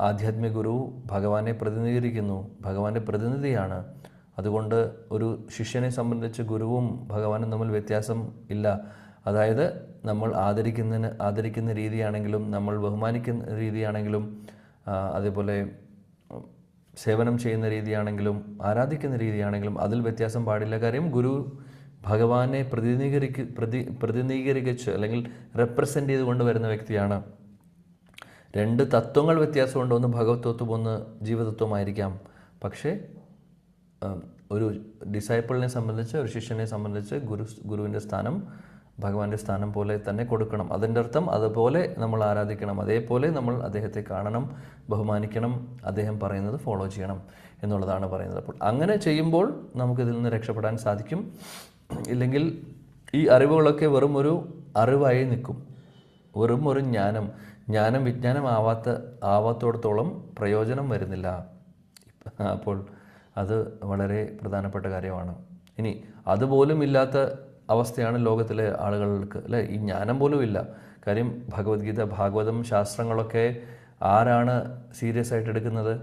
ആധ്യാത്മിക ഗുരു ഭഗവാനെ പ്രതിനിധീകരിക്കുന്നു. ഭഗവാന്റെ പ്രതിനിധിയാണ്. അതുകൊണ്ട് ഒരു ശിഷ്യനെ സംബന്ധിച്ച് ഗുരുവും ഭഗവാനും തമ്മിൽ വ്യത്യാസം ഇല്ല. അതായത് നമ്മൾ ആദരിക്കുന്നതിന് ആദരിക്കുന്ന രീതിയാണെങ്കിലും നമ്മൾ ബഹുമാനിക്കുന്ന രീതിയാണെങ്കിലും അതേപോലെ സേവനം ചെയ്യുന്ന രീതിയാണെങ്കിലും ആരാധിക്കുന്ന രീതിയാണെങ്കിലും അതിൽ വ്യത്യാസം പാടില്ല. കാര്യം ഗുരു ഭഗവാനെ പ്രതിനിധീകരിക്ക പ്രതി പ്രതിനിധീകരിച്ച് അല്ലെങ്കിൽ റെപ്രസെന്റ് ചെയ്തുകൊണ്ട് വരുന്ന വ്യക്തിയാണ്. രണ്ട് തത്വങ്ങൾ വ്യത്യാസമുണ്ട് ഒന്ന് ഭഗവത്വത്വം ഒന്ന് ജീവതത്വമായിരിക്കാം. പക്ഷേ ഒരു ഡിസൈപ്പിളിനെ സംബന്ധിച്ച് ഒരു ശിഷ്യനെ സംബന്ധിച്ച് ഗുരു ഗുരുവിന്റെ സ്ഥാനം ഭഗവാന്റെ സ്ഥാനം പോലെ തന്നെ കൊടുക്കണം. അതിന്റെ അർത്ഥം അതുപോലെ നമ്മൾ ആരാധിക്കണം. അതേപോലെ നമ്മൾ അദ്ദേഹത്തെ കാണണം ബഹുമാനിക്കണം അദ്ദേഹം പറയുന്നത് ഫോളോ ചെയ്യണം എന്നുള്ളതാണ് പറയുന്നത്. അപ്പോൾ അങ്ങനെ ചെയ്യുമ്പോൾ നമുക്കിതിൽ നിന്ന് രക്ഷപ്പെടാൻ സാധിക്കും. ഇല്ലെങ്കിൽ ഈ അറിവുകളൊക്കെ വെറും ഒരു അറിവായി നിൽക്കും. വെറും ഒരു ജ്ഞാനം. ജ്ഞാനം വിജ്ഞാനം ആവാത്ത ആവാത്തോടത്തോളം പ്രയോജനം വരുന്നില്ല. അപ്പോൾ അത് വളരെ പ്രധാനപ്പെട്ട കാര്യമാണ്. ഇനി അതുപോലും ഇല്ലാത്ത അവസ്ഥയാണ് ലോകത്തിലെ ആളുകൾക്ക് അല്ലേ? ഈ ജ്ഞാനം പോലും ഇല്ല കാര്യം ഭഗവത്ഗീത ഭാഗവതം ശാസ്ത്രങ്ങളൊക്കെ ആരാണ് സീരിയസ് ആയിട്ട് എടുക്കുന്നത്?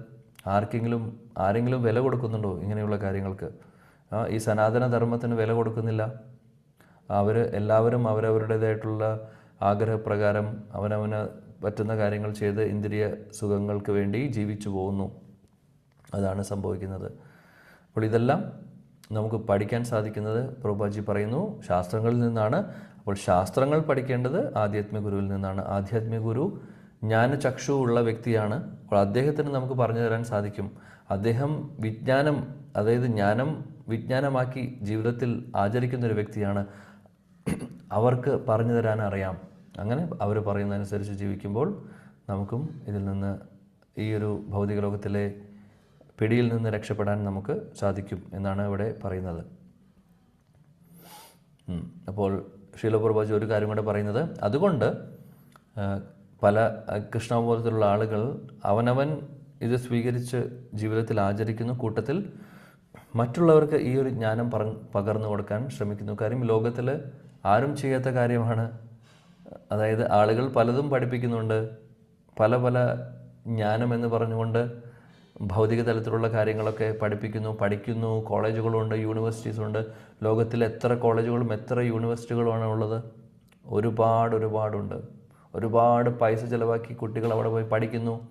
ആർക്കെങ്കിലും ആരെങ്കിലും വില കൊടുക്കുന്നുണ്ടോ ഇങ്ങനെയുള്ള കാര്യങ്ങൾക്ക്? ഈ സനാതന ധർമ്മത്തിന് വില കൊടുക്കുന്നില്ല. അവർ എല്ലാവരും അവരവരുടേതായിട്ടുള്ള ആഗ്രഹപ്രകാരം അവനവന് പറ്റുന്ന കാര്യങ്ങൾ ചെയ്ത് ഇന്ദ്രിയ സുഖങ്ങൾക്ക് വേണ്ടി ജീവിച്ചു പോകുന്നു. അതാണ് സംഭവിക്കുന്നത്. അപ്പോൾ ഇതെല്ലാം നമുക്ക് പഠിക്കാൻ സാധിക്കുന്നത് പ്രഭുപാജി പറയുന്നു. ശാസ്ത്രങ്ങളിൽ നിന്നാണ്. അപ്പോൾ ശാസ്ത്രങ്ങൾ പഠിക്കേണ്ടത് ആധ്യാത്മിക ഗുരുവിൽ നിന്നാണ്. ആധ്യാത്മിക ഗുരു ജ്ഞാനചക്ഷു ഉള്ള വ്യക്തിയാണ്. അപ്പോൾ അദ്ദേഹത്തിന് നമുക്ക് പറഞ്ഞു തരാൻ സാധിക്കും. അദ്ദേഹം വിജ്ഞാനം അതായത് ജ്ഞാനം വിജ്ഞാനമാക്കി ജീവിതത്തിൽ ആചരിക്കുന്ന ഒരു വ്യക്തിയാണ്. അവർക്ക് പറഞ്ഞു തരാൻ അറിയാം. അങ്ങനെ അവർ പറയുന്നതനുസരിച്ച് ജീവിക്കുമ്പോൾ നമുക്കും ഇതിൽ നിന്ന് ഈ ഒരു ഭൗതിക ലോകത്തിലെ പിടിയിൽ നിന്ന് രക്ഷപ്പെടാൻ നമുക്ക് സാധിക്കും എന്നാണ് ഇവിടെ പറയുന്നത്. അപ്പോൾ ശീലപ്രഭാജി ഒരു കാര്യം കൂടെ പറയുന്നത്. അതുകൊണ്ട് പല കൃഷ്ണ കൃഷ്ണബോധത്തിലുള്ള ആളുകൾ അവനവൻ ഇത് സ്വീകരിച്ച് ജീവിതത്തിൽ ആചരിക്കുന്ന കൂട്ടത്തിൽ മറ്റുള്ളവർക്ക് ഈ ഒരു ജ്ഞാനം പറ പകർന്നു കൊടുക്കാൻ ശ്രമിക്കുന്നു. കാര്യം ലോകത്തിൽ ആരും ചെയ്യാത്ത കാര്യമാണ്. അതായത് ആളുകൾ പലതും പഠിപ്പിക്കുന്നുണ്ട്. പല പല ജ്ഞാനം എന്ന് പറഞ്ഞുകൊണ്ട് ഭൗതിക തലത്തിലുള്ള കാര്യങ്ങളൊക്കെ പഠിപ്പിക്കുന്നു പഠിക്കുന്നു. കോളേജുകളുണ്ട് യൂണിവേഴ്സിറ്റീസുണ്ട്. ലോകത്തിൽ എത്ര കോളേജുകളും എത്ര യൂണിവേഴ്സിറ്റികളുമാണ് ഉള്ളത്? ഒരുപാട് ഒരുപാടുണ്ട്. ഒരുപാട് പൈസ ചിലവാക്കി കുട്ടികൾ അവിടെ പോയി പഠിക്കുന്നു.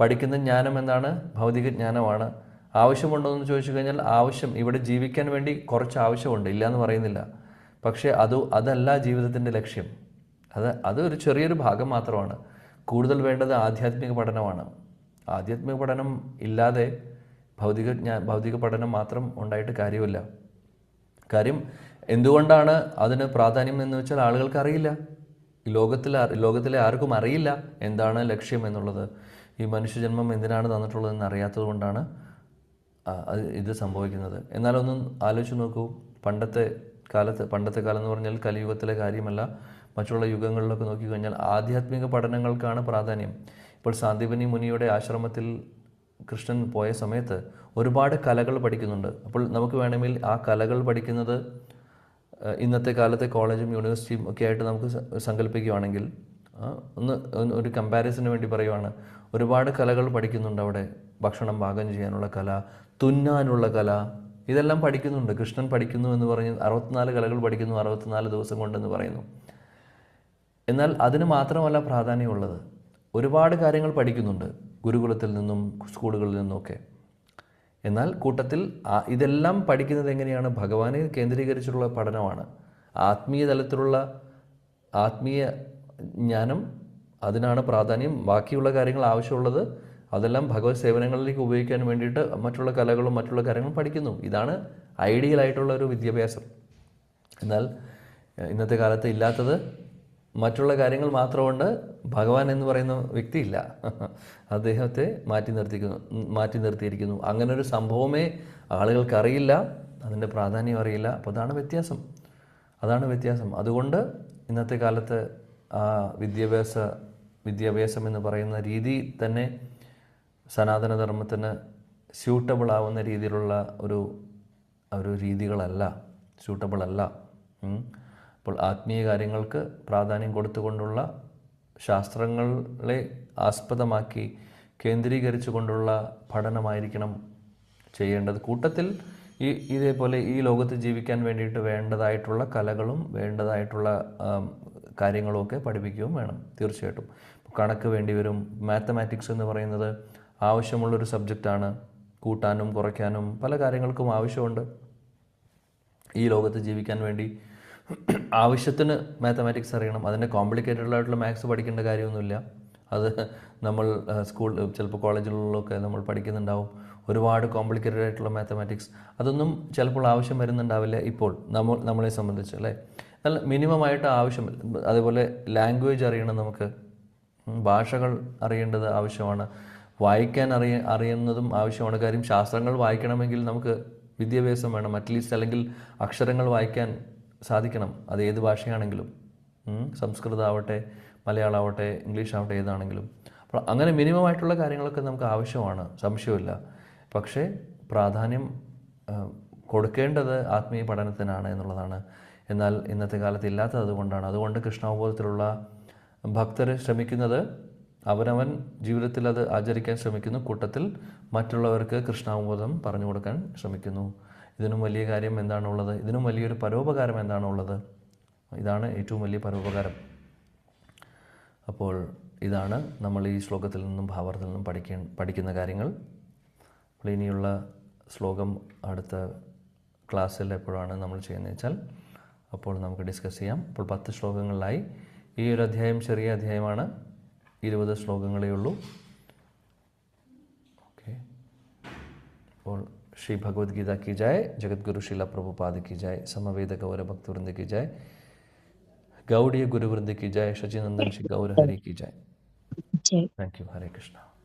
പഠിക്കുന്ന ജ്ഞാനം എന്താണ്? ഭൗതിക ജ്ഞാനമാണ്. ആവശ്യമുണ്ടോ എന്ന് ചോദിച്ചു കഴിഞ്ഞാൽ ആവശ്യം. ഇവിടെ ജീവിക്കാൻ വേണ്ടി കുറച്ച് ആവശ്യമുണ്ട്. ഇല്ല എന്ന് പറയുന്നില്ല. പക്ഷേ അത് അതല്ല ജീവിതത്തിന്റെ ലക്ഷ്യം. അത് അതൊരു ചെറിയൊരു ഭാഗം മാത്രമാണ്. കൂടുതൽ വേണ്ടത് ആധ്യാത്മിക പഠനമാണ്. ആധ്യാത്മിക പഠനം ഇല്ലാതെ ഭൗതിക ജ്ഞാ ഭൗതിക പഠനം മാത്രം ഉണ്ടായിട്ട് കാര്യമില്ല. കാര്യം എന്തുകൊണ്ടാണ് അതിന് പ്രാധാന്യം എന്ന് വെച്ചാൽ ആളുകൾക്ക് അറിയില്ല. ലോകത്തിൽ ലോകത്തിലെ ആർക്കും അറിയില്ല എന്താണ് ലക്ഷ്യം എന്നുള്ളത്. ഈ മനുഷ്യജന്മം എന്തിനാണ് തന്നിട്ടുള്ളതെന്ന് അറിയാത്തത് കൊണ്ടാണ് ഇത് സംഭവിക്കുന്നത്. എന്നാലൊന്നും ആലോചിച്ച് നോക്കൂ. പണ്ടത്തെ കാലത്ത് പണ്ടത്തെ കാലം എന്ന് പറഞ്ഞാൽ കലിയുഗത്തിലെ കാര്യമല്ല. മറ്റുള്ള യുഗങ്ങളിലൊക്കെ നോക്കിക്കഴിഞ്ഞാൽ ആധ്യാത്മിക പഠനങ്ങൾക്കാണ് പ്രാധാന്യം. ഇപ്പോൾ സാന്ദീപനി മുനിയുടെ ആശ്രമത്തിൽ കൃഷ്ണൻ പോയ സമയത്ത് ഒരുപാട് കലകൾ പഠിക്കുന്നുണ്ട്. അപ്പോൾ നമുക്ക് വേണമെങ്കിൽ ആ കലകൾ പഠിക്കുന്നത് ഇന്നത്തെ കാലത്തെ കോളേജും യൂണിവേഴ്സിറ്റിയും ഒക്കെ ആയിട്ട് നമുക്ക് സങ്കല്പിക്കുവാണെങ്കിൽ ഒന്ന് ഒരു കമ്പാരിസന് വേണ്ടി പറയുവാണ്. ഒരുപാട് കലകൾ പഠിക്കുന്നുണ്ട് അവിടെ. ഭക്ഷണം പാകം ചെയ്യാനുള്ള കല തുന്നാനുള്ള കല ഇതെല്ലാം പഠിക്കുന്നുണ്ട്. കൃഷ്ണൻ പഠിക്കുന്നു എന്ന് പറഞ്ഞ് അറുപത്തിനാല് കലകൾ പഠിക്കുന്നു അറുപത്തിനാല് ദിവസം കൊണ്ടെന്ന് പറയുന്നു. എന്നാൽ അതിന് മാത്രമല്ല പ്രാധാന്യമുള്ളത്. ഒരുപാട് കാര്യങ്ങൾ പഠിക്കുന്നുണ്ട് ഗുരുകുലത്തിൽ നിന്നും സ്കൂളുകളിൽ നിന്നുമൊക്കെ. എന്നാൽ കൂട്ടത്തിൽ ഇതെല്ലാം പഠിക്കുന്നത് എങ്ങനെയാണ്? ഭഗവാനെ കേന്ദ്രീകരിച്ചിട്ടുള്ള പഠനമാണ്. ആത്മീയ തലത്തിലുള്ള ആത്മീയ ജ്ഞാനം അതിനാണ് പ്രാധാന്യം. ബാക്കിയുള്ള കാര്യങ്ങൾ ആവശ്യമുള്ളത് അതെല്ലാം ഭഗവത് സേവനങ്ങളിലേക്ക് ഉപയോഗിക്കാൻ വേണ്ടിയിട്ട് മറ്റുള്ള കലകളും മറ്റുള്ള കാര്യങ്ങളും പഠിക്കുന്നു. ഇതാണ് ഐഡിയൽ ആയിട്ടുള്ള ഒരു വിദ്യാഭ്യാസം. എന്നാൽ ഇന്നത്തെ കാലത്ത് ഇല്ലാത്തത് മറ്റുള്ള കാര്യങ്ങൾ മാത്രമുണ്ട്. ഭഗവാൻ എന്ന് പറയുന്ന വ്യക്തിയില്ല. അദ്ദേഹത്തെ മാറ്റി നിർത്തിക്കുന്നു മാറ്റി നിർത്തിയിരിക്കുന്നു. അങ്ങനെ ഒരു സംഭവമേ ആളുകൾക്കറിയില്ല. അതിന്റെ പ്രാധാന്യം അറിയില്ല. അപ്പോൾ അതാണ് വ്യത്യാസം. അതാണ് വ്യത്യാസം. അതുകൊണ്ട് ഇന്നത്തെ കാലത്ത് ആ വിദ്യാഭ്യാസ വിദ്യാഭ്യാസം എന്ന് പറയുന്ന രീതി തന്നെ സനാതനധർമ്മത്തിന് സ്യൂട്ടബിൾ ആവുന്ന രീതിയിലുള്ള ഒരു ഒരു രീതികളല്ല. സ്യൂട്ടബിൾ അല്ല. അപ്പോൾ ആത്മീയ കാര്യങ്ങൾക്ക് പ്രാധാന്യം കൊടുത്തുകൊണ്ടുള്ള ശാസ്ത്രങ്ങളെ ആസ്പദമാക്കി കേന്ദ്രീകരിച്ചുകൊണ്ടുള്ള പഠനമായിരിക്കണം ചെയ്യേണ്ടത്. കൂട്ടത്തിൽ ഈ ഇതേപോലെ ഈ ലോകത്ത് ജീവിക്കാൻ വേണ്ടിയിട്ട് വേണ്ടതായിട്ടുള്ള കലകളും വേണ്ടതായിട്ടുള്ള കാര്യങ്ങളുമൊക്കെ പഠിപ്പിക്കുകയും വേണം തീർച്ചയായിട്ടും. കണക്ക് വേണ്ടി വരും. മാത്തമാറ്റിക്സ് എന്ന് പറയുന്നത് ആവശ്യമുള്ളൊരു സബ്ജക്റ്റാണ് കൂട്ടാനും കുറയ്ക്കാനും പല കാര്യങ്ങൾക്കും ആവശ്യമുണ്ട്. ഈ ലോകത്ത് ജീവിക്കാൻ വേണ്ടി ആവശ്യത്തിന് മാത്തമാറ്റിക്സ് അറിയണം. അതിന്റെ കോംപ്ലിക്കേറ്റഡ് ആയിട്ടുള്ള മാത്സ് പഠിക്കേണ്ട കാര്യമൊന്നുമില്ല. അത് നമ്മൾ സ്കൂൾ ചിലപ്പോൾ കോളേജുകളിലൊക്കെ നമ്മൾ പഠിക്കുന്നുണ്ടാവും. ഒരുപാട് കോംപ്ലിക്കേറ്റഡ് ആയിട്ടുള്ള മാത്തമാറ്റിക്സ് അതൊന്നും ചിലപ്പോൾ ആവശ്യം വരുന്നുണ്ടാവില്ല ഇപ്പോൾ നമ്മൾ നമ്മളെ സംബന്ധിച്ച് അല്ലേ? നല്ല മിനിമം ആയിട്ട് ആവശ്യം അതേപോലെ ലാംഗ്വേജ് അറിയണം നമുക്ക്. ഭാഷകൾ അറിയേണ്ടത് ആവശ്യമാണ്. വായിക്കാൻ അറിയ അറിയുന്നതും ആവശ്യമാണ്. കാര്യം ശാസ്ത്രങ്ങൾ വായിക്കണമെങ്കിൽ നമുക്ക് വിദ്യാഭ്യാസം വേണം. അറ്റ്ലീസ്റ്റ് അല്ലെങ്കിൽ അക്ഷരങ്ങൾ വായിക്കാൻ സാധിക്കണം. അത് ഏത് ഭാഷയാണെങ്കിലും. സംസ്കൃതമാവട്ടെ മലയാളമാവട്ടെ ഇംഗ്ലീഷ് ആവട്ടെ ഏതാണെങ്കിലും. അപ്പോൾ അങ്ങനെ മിനിമം ആയിട്ടുള്ള കാര്യങ്ങളൊക്കെ നമുക്ക് ആവശ്യമാണ്. സംശയമില്ല പക്ഷേ പ്രാധാന്യം കൊടുക്കേണ്ടത് ആത്മീയ പഠനത്തിനാണ് എന്നുള്ളതാണ്. എന്നാൽ ഇന്നത്തെ കാലത്ത് ഇല്ലാത്തത് അതുകൊണ്ടാണ്. അതുകൊണ്ട് കൃഷ്ണാവബോധത്തിലുള്ള ഭക്തർ ശ്രമിക്കുന്നത് അവനവൻ ജീവിതത്തിൽ അത് ആചരിക്കാൻ ശ്രമിക്കുന്നു. കൂട്ടത്തിൽ മറ്റുള്ളവർക്ക് കൃഷ്ണാവബോധം പറഞ്ഞു കൊടുക്കാൻ ശ്രമിക്കുന്നു. ഇതിനും വലിയ കാര്യം എന്താണുള്ളത്? ഇതിനും വലിയൊരു പരോപകാരം എന്താണുള്ളത്? ഇതാണ് ഏറ്റവും വലിയ പരോപകാരം. അപ്പോൾ ഇതാണ് നമ്മൾ ഈ ശ്ലോകത്തിൽ നിന്നും ഭാവാർത്ഥത്തിൽ നിന്നും പഠിക്കാൻ പഠിക്കുന്ന കാര്യങ്ങൾ. അപ്പോൾ ഇനിയുള്ള ശ്ലോകം അടുത്ത ക്ലാസ്സിൽ എപ്പോഴാണ് നമ്മൾ ചെയ്യുന്നത് വെച്ചാൽ അപ്പോൾ നമുക്ക് ഡിസ്കസ് ചെയ്യാം. അപ്പോൾ പത്ത് ശ്ലോകങ്ങളിലായി ഈ ഒരു അധ്യായം ചെറിയ അധ്യായമാണ്. ഇരുപത് ശ്ലോകങ്ങളേ ഉള്ളൂ. ഓക്കെ. അപ്പോൾ श्री भगवद गीता की जाए जगत गुरु शिला प्रभुपाद की जाए समवेद गौर भक्त वृंद की जाए गौड़ीय गुरुवृंद की जाए शचिनंदन श्री गौर हरि की जाए। Thank you Hare Krishna